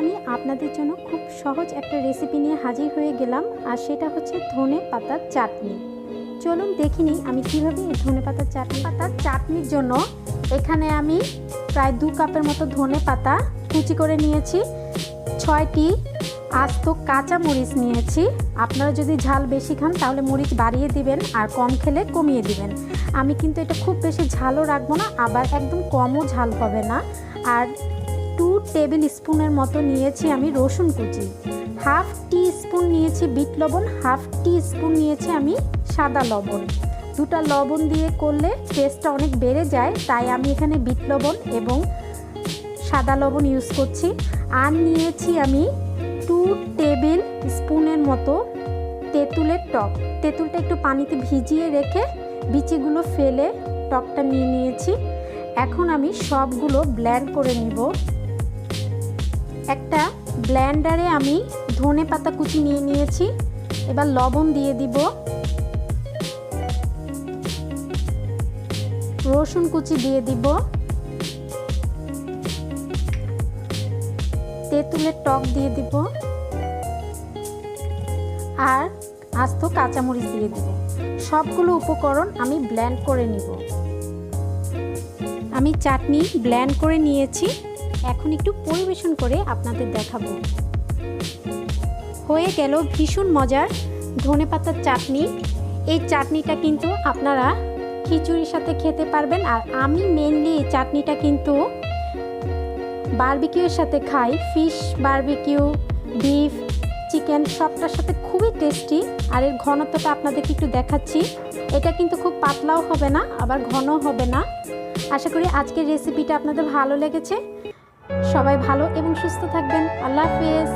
আমি আপনাদের জন্য খুব সহজ একটা রেসিপি নিয়ে হাজির হয়ে গেলাম, আর সেটা হচ্ছে ধনে পাতার চাটনি। চলুন দেখি নিই আমি কীভাবে এই ধনে পাতার চাটনি, পাতার চাটনির জন্য এখানে আমি প্রায় দু কাপের মতো ধনে পাতা কুচি করে নিয়েছি, ছয়টি আস্ত কাঁচা মরিচ নিয়েছি। আপনারা যদি ঝাল বেশি খান তাহলে মরিচ বাড়িয়ে দিবেন আর কম খেলে কমিয়ে দিবেন। আমি কিন্তু এটা খুব বেশি ঝালও রাখব না, আবার একদম কমও ঝাল হবে না। আর টু টেবিল স্পুনের মতো নিয়েছি আমি রসুন কুচি। হাফ টি স্পুন নিয়েছি বিট লবণ হাফ টি স্পুন নিয়েছি আমি সাদা লবণ। দুটা লবণ দিয়ে করলে টেস্টটা অনেক বেড়ে যায়, তাই আমি এখানে বিট লবণ এবং সাদা লবণ ইউজ করছি। আর নিয়েছি আমি টু টেবিল স্পুনের মতো তেঁতুলের টক। তেঁতুলটা একটু পানিতে ভিজিয়ে রেখে বিচিগুলো ফেলে টকটা নিয়ে নিয়েছি। এখন আমি সবগুলো ব্ল্যান্ড করে নিব। একটা ব্ল্যান্ডারে আমি ধনে পাতা কুচি নিয়ে নিয়েছি। এবার লবণ দিয়ে দিব। রসুন কুচি দিয়ে দিব। তেঁতুলের টক দিয়ে দিব। আর আস্ত কাঁচামরিচ দিয়ে দিব। সবগুলো উপকরণ আমি ব্ল্যান্ড করে নিব। আমি চাটনি ব্ল্যান্ড করে নিয়েছি। এখন একটু পরিবেশন করে আপনাদের দেখাবো। হয়ে গেল ভীষণ মজার ধনে পাতার চাটনি। এই চাটনিটা কিন্তু আপনারা খিচুড়ির সাথে খেতে পারবেন। আর আমি মেনলি এই চাটনিটা কিন্তু বারবিকিউর সাথে খাই। ফিশ বারবিকিউ বিফ চিকেন সবটার সাথে খুবই টেস্টি আর এর ঘনত্বটা আপনাদেরকে একটু দেখাচ্ছি। এটা কিন্তু খুব পাতলাও হবে না, আবার ঘনও হবে না। আশা করি আজকের রেসিপিটা আপনাদের ভালো লেগেছে। সবাই ভালো এবং সুস্থ থাকবেন। আল্লাহ হাফেজ।